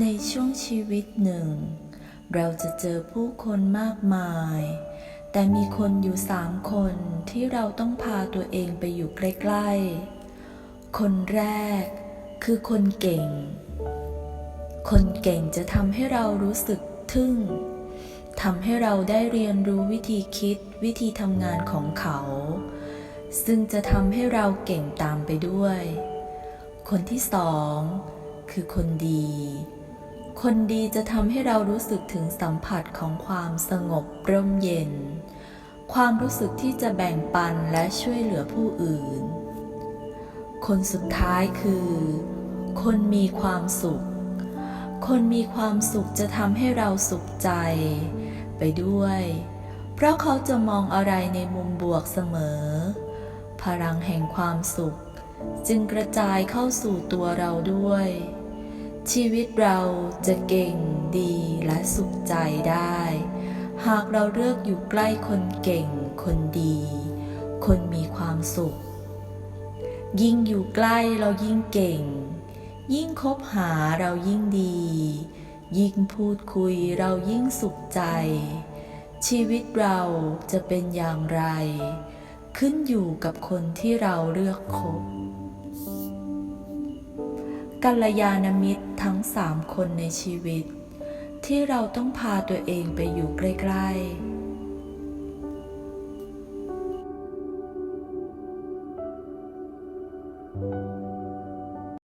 ในช่วงชีวิตหนึ่ง เราจะเจอผู้คนมากมาย แต่มีคนอยู่สามคนที่เราต้องพาตัวเองไปอยู่ใกล้ ๆ คนแรกคือคนเก่ง คนเก่งจะทำให้เรารู้สึกทึ่งทำให้เราได้เรียนรู้วิธีคิดวิธีทำงานของเขา ซึ่งจะทำให้เราเก่งตามไปด้วย คนที่สองคือคนดี คนดีจะทำให้เรารู้สึกถึงสัมผัสของความสงบร่มเย็น ความรู้สึกที่จะแบ่งปันและช่วยเหลือผู้อื่น คนสุดท้ายคือ คนมีความสุข คนมีความสุขจะทำให้เราสุขใจ ไปด้วย เพราะเขาจะมองอะไรในมุมบวกเสมอ พลังแห่งความสุข จึงกระจายเข้าสู่ตัวเราด้วย ชีวิตเราจะเก่งดีและสุขใจได้ หากเราเลือกอยู่ใกล้คนเก่ง คนดี คนมีความสุข ยิ่งอยู่ใกล้เรายิ่งเก่ง ยิ่งคบหาเรายิ่งดี ยิ่งพูดคุยเรายิ่งสุขใจ ชีวิตเราจะเป็นอย่างไร ขึ้นอยู่กับคนที่เราเลือกคบ กัลยาณมิตรทั้งสามคนในชีวิต ที่เราต้องพาตัวเองไปอยู่ใกล้